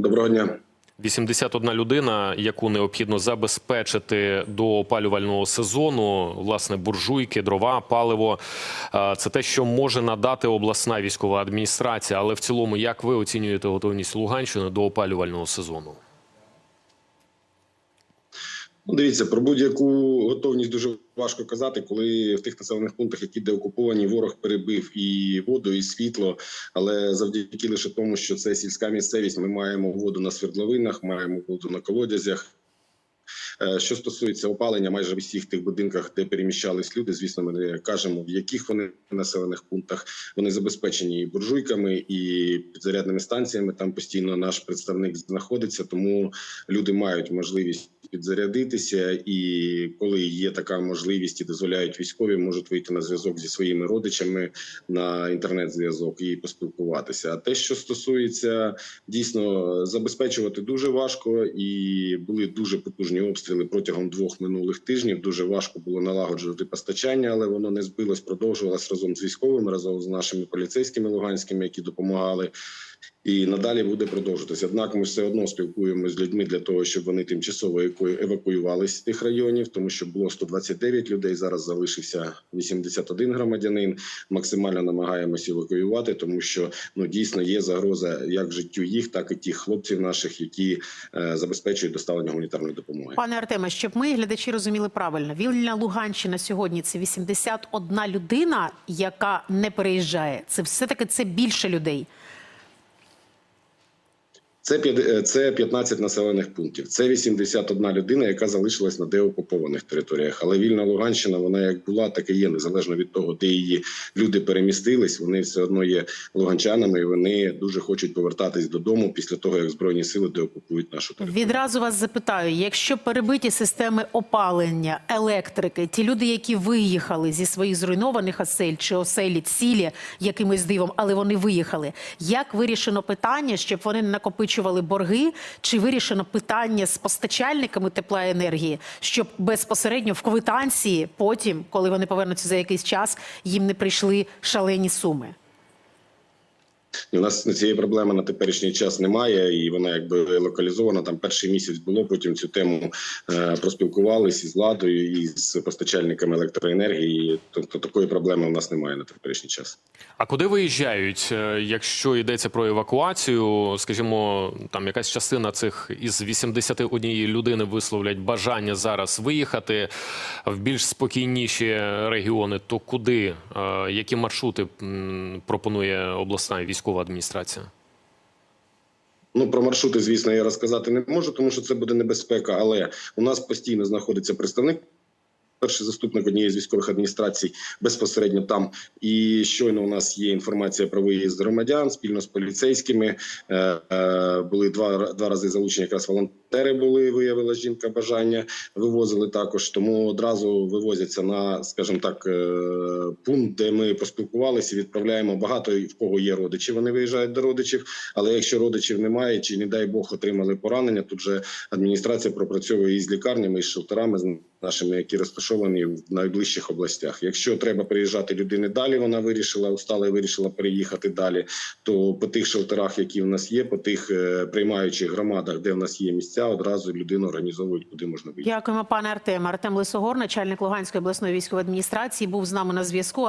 Доброго дня. 81 людина, яку необхідно забезпечити до опалювального сезону, власне, буржуйки, дрова, паливо. Це те, що може надати обласна військова адміністрація. Але в цілому, як ви оцінюєте готовність Луганщини до опалювального сезону? Ну, дивіться, про будь-яку готовність дуже важко казати, коли в тих населених пунктах, які деокуповані, ворог перебив і воду, і світло. Але завдяки лише тому, що це сільська місцевість, ми маємо воду на свердловинах, маємо воду на колодязях. Е, Що стосується опалення, майже в усіх тих будинках, де переміщались люди, звісно, ми не кажемо, в яких вони населених пунктах вони забезпечені і буржуйками, і підзарядними станціями. Там постійно наш представник знаходиться, тому люди мають можливість підзарядитися. І коли є така можливість і дозволяють військові, можуть вийти на зв'язок зі своїми родичами на інтернет-зв'язок і поспілкуватися. А те, що стосується дійсно забезпечувати дуже важко, і були дуже потужні обстріли протягом двох минулих тижнів. Дуже важко було налагоджувати постачання, але воно не збилось, продовжувалось разом з військовими, разом з нашими поліцейськими луганськими, які допомагали. І надалі буде продовжуватися. Однак ми все одно спілкуємося з людьми для того, щоб вони тимчасово евакуювалися з тих районів, тому що було 129 людей. Зараз залишився 81 громадянин. Максимально намагаємося евакуювати, тому що ну дійсно є загроза як життю їх, так і тих хлопців наших, які е, забезпечують доставлення гуманітарної допомоги. Пане Артеме, щоб ми глядачі розуміли правильно, вільна Луганщина сьогодні це 81 людина, яка не переїжджає. Це все таки це більше людей. Це п'ят- е, це 15 населених пунктів. Це 81 людина, яка залишилась на деокупованих територіях. Але вільна Луганщина, вона як була, так і є, незалежно від того, де її люди перемістились. Вони все одно є луганчанами, і вони дуже хочуть повертатись додому після того, як збройні сили деокупують нашу територію. Відразу вас запитаю: якщо перебиті системи опалення, електрики, ті люди, які виїхали зі своїх зруйнованих осель чи оселі цілі якимось дивом, але вони виїхали. Як вирішено питання, щоб вони не накопичували борги? Чи вирішено питання з постачальниками тепла енергії, щоб безпосередньо в квитанції, потім, коли вони повернуться за якийсь час, їм не прийшли шалені суми? І у нас цієї проблеми на теперішній час немає, і вона якби локалізована. Там перший місяць було. Потім цю тему е, проспілкувалися із владою і з постачальниками електроенергії. Тобто такої проблеми у нас немає на теперішній час. А куди виїжджають, е, якщо йдеться про евакуацію? Скажімо, там якась частина цих із 81 людини висловлять бажання зараз виїхати в більш спокійніші регіони. То куди? Е, Які маршрути пропонує обласна військова адміністрація? Ну про маршрути, звісно, я розказати не можу, тому що це буде небезпека. Але у нас постійно знаходиться представник. Перший заступник однієї з військових адміністрацій безпосередньо там. І щойно у нас є інформація про виїзд громадян спільно з поліцейськими. Е, е, були два, два рази залучені якраз волонтери. Були виявила жінка бажання, вивозили також. Тому одразу вивозяться на, скажімо так, е, пункт, де ми поспілкувалися. Відправляємо багато в кого є родичі. Вони виїжджають до родичів. Але якщо родичів немає, чи не дай Бог отримали поранення, тут же адміністрація пропрацьовує із лікарнями, із шелтерами з нашими, які розташовані в найближчих областях. Якщо треба приїжджати людини далі, вона вирішила устала і вирішила переїхати далі. То по тих шелтерах, які в нас є, по тих е, приймаючих громадах, де в нас є місця, одразу людину організовують, куди можна виїхати. Дякуємо, пане Артем. Артем Лисогор, начальник Луганської обласної військової адміністрації, був з нами на зв'язку.